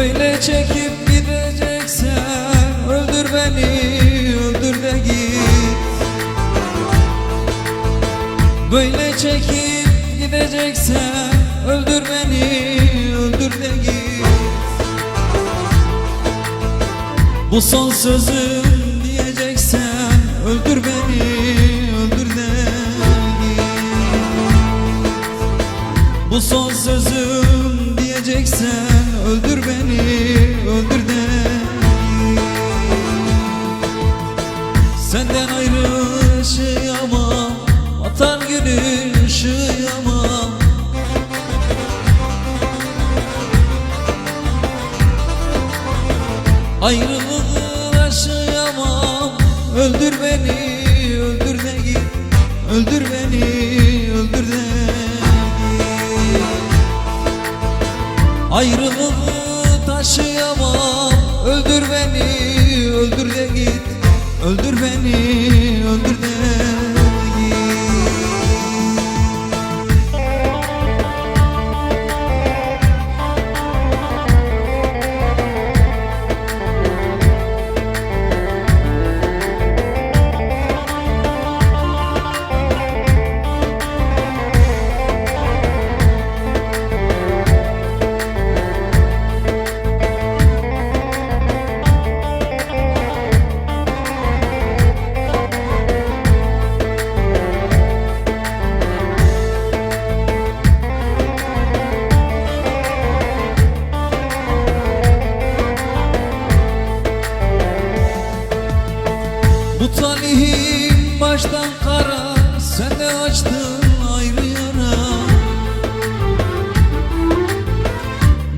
Böyle çekip gideceksen Öldür beni, öldür de git. Böyle çekip gideceksen Öldür beni, öldür de git. Bu son sözüm diyeceksen Öldür beni, öldür de git. Bu son sözüm diyeceksen Ayrılığı yaşayamam. Öldür beni, öldür de git Öldür beni, öldür de git Ayrılığı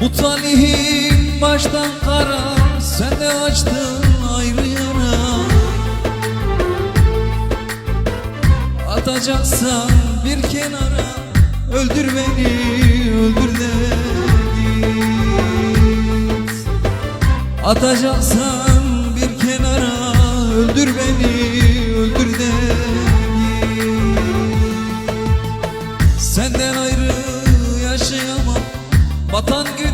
Bu talihim baştan kara Sen de açtın ayrı yara Atacaksan bir kenara Öldür beni, öldür de git Atacaksan bir kenara Öldür beni, öldür de git Senden ayrı yaşayamam Batan günüm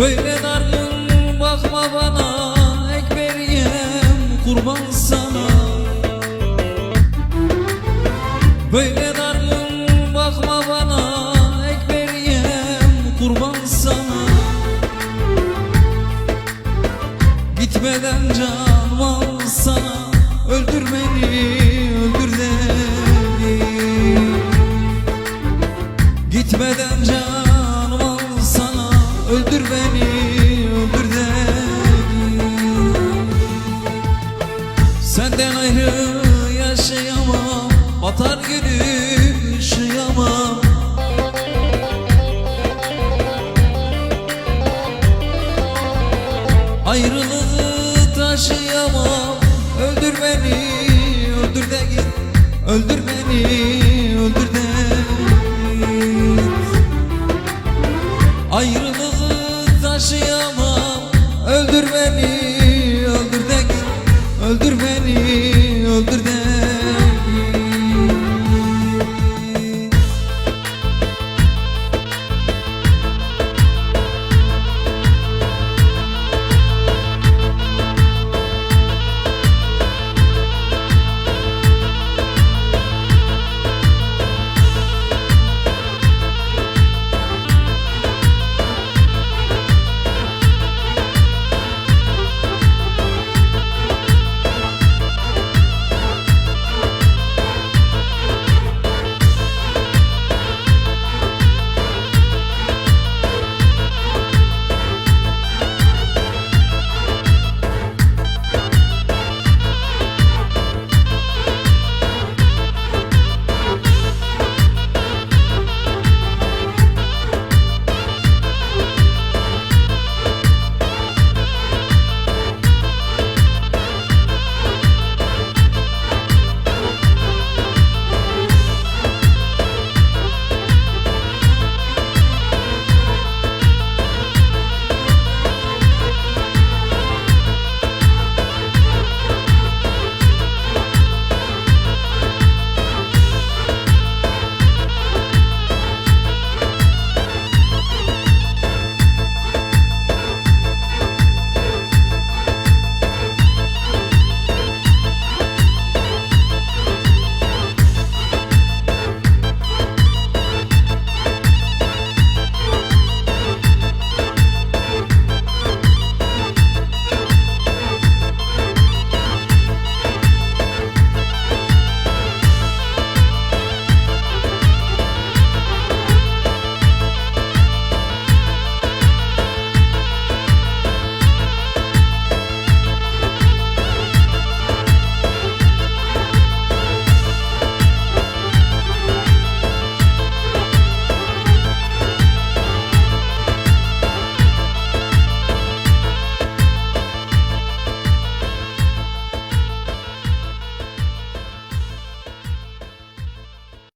Böyle dargın bakma bana Ekberiyem kurban sana Böyle dargın bakma bana Ekberiyem kurban sana Gitmeden can al sana Öldür beni öldür de git. Gitmeden canım Ayrılığı taşıyamam.